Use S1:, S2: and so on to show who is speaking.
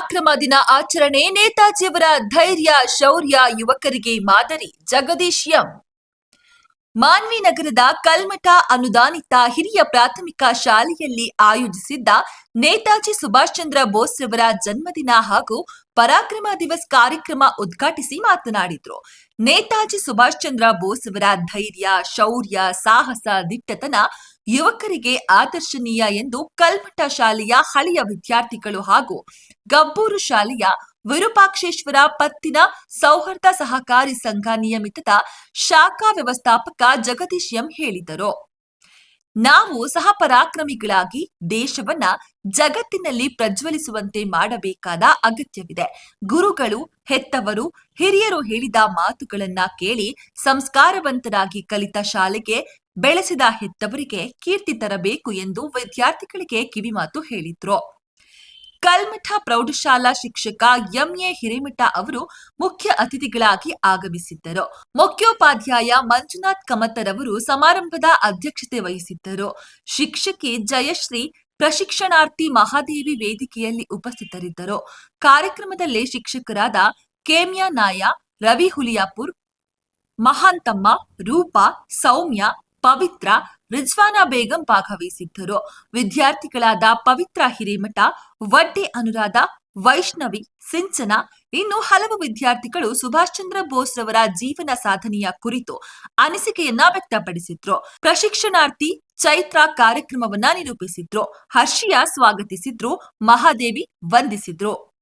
S1: ಪರಾಕ್ರಮ ದಿನ ಆಚರಣೆ ನೇತಾಜಿಯವರ ಧೈರ್ಯ, ಶೌರ್ಯ, ಯುವಕರಿಗೆ ಮಾದರಿ. ಜಗದೀಶ್ ಎಂ. ಮಾನ್ವಿ ನಗರದ ಕಲ್ಮಠ ಅನುದಾನಿತ ಹಿರಿಯ ಪ್ರಾಥಮಿಕ ಶಾಲೆಯಲ್ಲಿ ಆಯೋಜಿಸಿದ್ದ ನೇತಾಜಿ ಸುಭಾಷ್ ಚಂದ್ರ ಬೋಸ್ ಅವರ ಜನ್ಮದಿನ ಹಾಗೂ ಪರಾಕ್ರಮ ದಿವಸ್ ಕಾರ್ಯಕ್ರಮ ಉದ್ಘಾಟಿಸಿ ಮಾತನಾಡಿದ್ರು. ನೇತಾಜಿ ಸುಭಾಷ್ ಚಂದ್ರ ಬೋಸ್ ಅವರ ಧೈರ್ಯ, ಶೌರ್ಯ, ಸಾಹಸ, ದಿಟ್ಟತನ ಯುವಕರಿಗೆ ಆದರ್ಶನೀಯ ಎಂದು ಕಲ್ಮಠ ಶಾಲೆಯ ಹಳೆಯ ವಿದ್ಯಾರ್ಥಿಗಳು ಹಾಗೂ ಗಬ್ಬೂರು ಶಾಲೆಯ ವಿರೂಪಾಕ್ಷೇಶ್ವರ ಪತ್ತಿನ ಸೌಹಾರ್ದ ಸಹಕಾರಿ ಸಂಘ ನಿಯಮಿತದ ಶಾಖಾ ವ್ಯವಸ್ಥಾಪಕ ಜಗದೀಶ್ ಎಂ ಹೇಳಿದರು. ನಾವು ಸಹ ಪರಾಕ್ರಮಿಗಳಾಗಿ ದೇಶವನ್ನ ಜಗತ್ತಿನಲ್ಲಿ ಪ್ರಜ್ವಲಿಸುವಂತೆ ಮಾಡಬೇಕಾದ ಅಗತ್ಯವಿದೆ. ಗುರುಗಳು, ಹೆತ್ತವರು, ಹಿರಿಯರು ಹೇಳಿದ ಮಾತುಗಳನ್ನ ಕೇಳಿ ಸಂಸ್ಕಾರವಂತರಾಗಿ ಕಲಿತ ಶಾಲೆಗೆ ಬೆಳೆಸಿದ ಹೆತ್ತವರಿಗೆ ಕೀರ್ತಿ ತರಬೇಕು ಎಂದು ವಿದ್ಯಾರ್ಥಿಗಳಿಗೆ ಕಿವಿಮಾತು ಹೇಳಿದ್ರು. ಕಲ್ಮಠ ಪ್ರೌಢಶಾಲಾ ಶಿಕ್ಷಕ ಎಂಎ ಹಿರೇಮಠ ಅವರು ಮುಖ್ಯ ಅತಿಥಿಗಳಾಗಿ ಆಗಮಿಸಿದ್ದರು. ಮುಖ್ಯೋಪಾಧ್ಯಾಯ ಮಂಜುನಾಥ್ ಕಮತರವರು ಸಮಾರಂಭದ ಅಧ್ಯಕ್ಷತೆ ವಹಿಸಿದ್ದರು. ಶಿಕ್ಷಕಿ ಜಯಶ್ರೀ ಪ್ರಶಿಕ್ಷಣಾರ್ಥಿ ಮಹಾದೇವಿ ವೇದಿಕೆಯಲ್ಲಿ ಉಪಸ್ಥಿತರಿದ್ದರು. ಕಾರ್ಯಕ್ರಮದಲ್ಲಿ ಶಿಕ್ಷಕರಾದ ಕೇಮ್ಯಾ ನಾಯ, ರವಿ ಹುಲಿಯಾಪುರ್, ಮಹಾಂತಮ್ಮ, ರೂಪಾ, ಸೌಮ್ಯ, ಪವಿತ್ರ ರಿಜ್ವಾನಾ ಬೇಗಂ ಭಾಗವಹಿಸಿದ್ದರು ವಿದ್ಯಾರ್ಥಿಗಳಾದ ಪವಿತ್ರ ಹಿರೇಮಠ, ವಡ್ಡೆ ಅನುರಾಧ, ವೈಷ್ಣವಿ, ಸಿಂಚನ, ಇನ್ನು ಹಲವು ವಿದ್ಯಾರ್ಥಿಗಳು ಸುಭಾಷ್ ಚಂದ್ರ ಬೋಸ್ ರವರ ಜೀವನ ಸಾಧನೆಯ ಕುರಿತು ಅನಿಸಿಕೆಯನ್ನ ವ್ಯಕ್ತಪಡಿಸಿದ್ರು. ಪ್ರಶಿಕ್ಷಣಾರ್ಥಿ ಚೈತ್ರ ಕಾರ್ಯಕ್ರಮವನ್ನ ನಿರೂಪಿಸಿದ್ರು. ಹರ್ಷಿಯ ಸ್ವಾಗತಿಸಿದ್ರು. ಮಹಾದೇವಿ ವಂದಿಸಿದ್ರು.